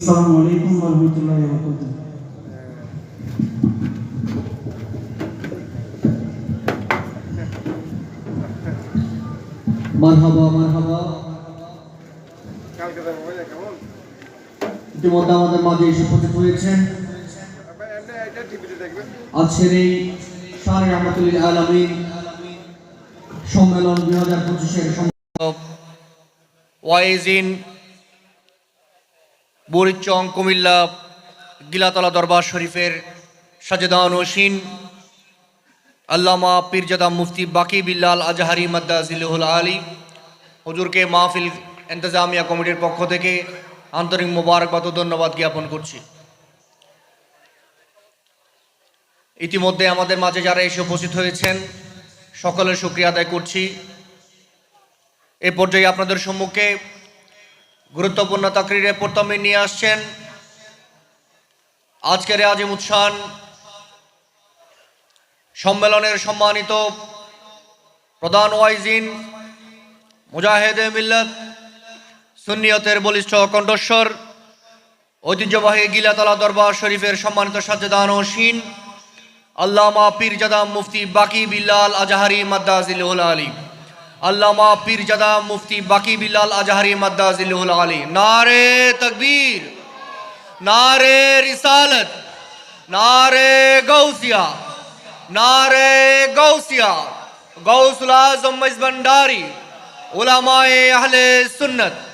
আসসালামু আলাইকুম ওয়া রাহমাতুল্লাহি ওয়া বারাকাতুহু মারহাবা মারহাবা। ইতিমধ্যে আমাদের মাঝে এসে উপস্থিত হয়েছেন। আজকের এই শাহ রহমতুল্লিল আলমিন সম্মেলন দুই হাজার পঁচিশের ওয়াইজিন বুড়িচং কুমিল্লা, গিলাতলা দরবার শরীফের সাজেদান ওসিন আল্লামা পীরজাদা মুফতি বাকি বিল্লাল আজহারি মাদ্দাজিল্লাহুল আলী, হজুরকে মাহফিল এন্তেজামিয়া কমিটির পক্ষ থেকে আন্তরিক মোবারকবাদ ও ধন্যবাদ জ্ঞাপন করছি। ইতিমধ্যে আমাদের মাঝে যারা এসে উপস্থিত হয়েছেন, সকলের শুক্রিয়া আদায় করছি। এ পর্যায়ে আপনাদের সম্মুখে গুরুত্বপূর্ণ তাকরিরে প্রথমে নিয়ে আসছেন আজকের আজিম উৎসান সম্মেলনের সম্মানিত প্রধান ওয়াইজিন মুজাহেদে মিল্লত সুন্নিয়তের বলিষ্ঠ কণ্ঠস্বর, ঐতিহ্যবাহী গিলাতলা দরবার শরীফের সম্মানিত সাজ্জাদান ওসিন আল্লামা পীরজাদা মুফতি বাকি বিল্লাল আজাহারি মাদ্দাজিল্লাহুল আলী علامہ پیر جدہ مفتی باقی بلال اجہری مدہ ذلہ العالی نعرے تکبیر نعرے رسالت نعرے گوسیہ نعرے گوسیہ غوث العظم مجز علماء اہل سنت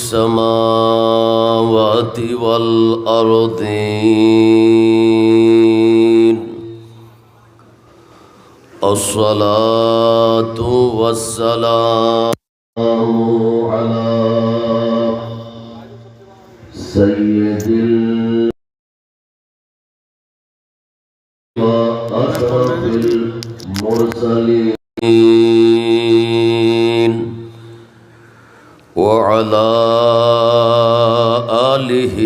السماوات والأرضين الصلاة والسلام على سيد المرسلين. وعلى آله